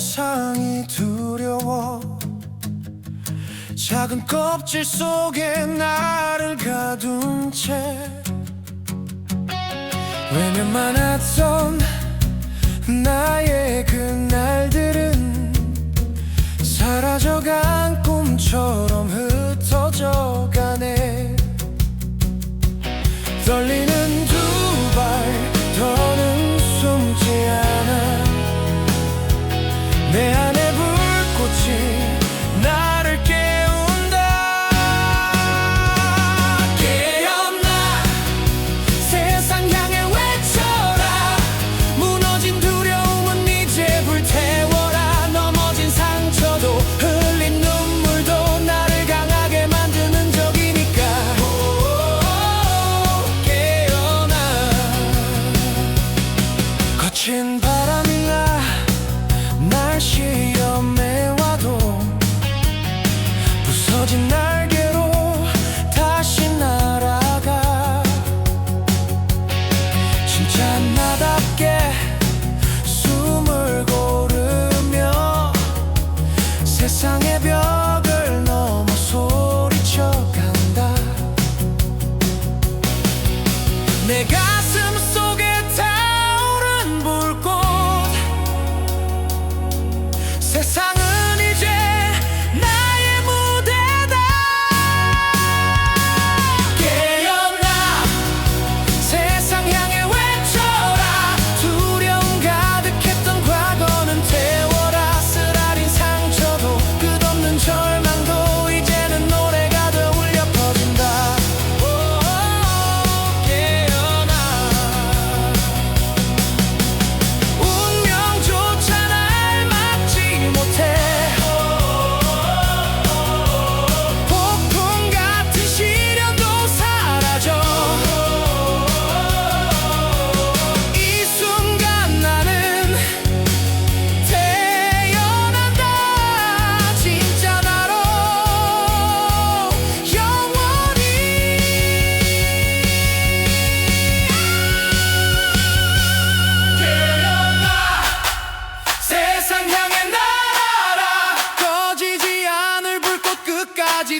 세상이 두려워. 작은 껍질 속에 나를 가둔 채 외면만 하던 나의 그날들은 사라져간 꿈처럼 흩어져가네. 떨리는 내 안에 불꽃이 나를 깨운다. 깨어나 세상 향해 외쳐라. 무너진 두려움은 이제 불태워라. 넘어진 상처도 흘린 눈물도 나를 강하게 만드는 적이니까. 깨어나. 거친 부서진 날개로 다시 날아가. 진짜 나답게 숨을 고르며 세상의 벽을 넘어 소리쳐 간다. 내가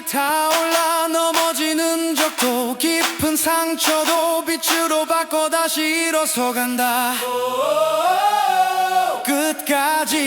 끝까지 타올라 넘어지는 적도 깊은 상처도 빛으로 바꿔 다시 일어서 간다. 끝까지